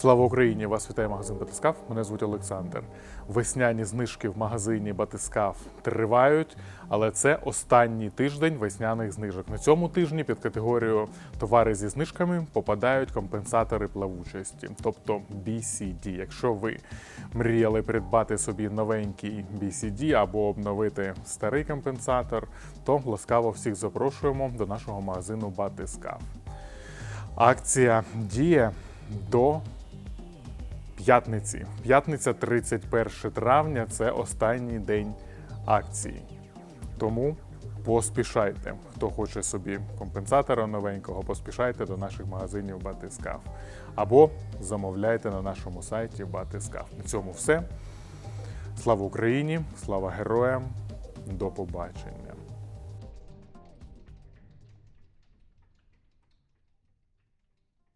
Слава Україні! Вас вітає магазин Батискаф. Мене звуть Олександр. Весняні знижки в магазині Батискаф тривають, але це останній тиждень весняних знижок. На цьому тижні під категорію товари зі знижками попадають компенсатори плавучості, тобто BCD. Якщо ви мріяли придбати собі новенький BCD або обновити старий компенсатор, то ласкаво всіх запрошуємо до нашого магазину Батискаф. Акція діє до п'ятниці. П'ятниця 31 травня це останній день акції. Тому поспішайте. Хто хоче собі компенсатора новенького, поспішайте до наших магазинів Батискаф. Або замовляйте на нашому сайті Батискаф. На цьому все. Слава Україні! Слава героям! До побачення!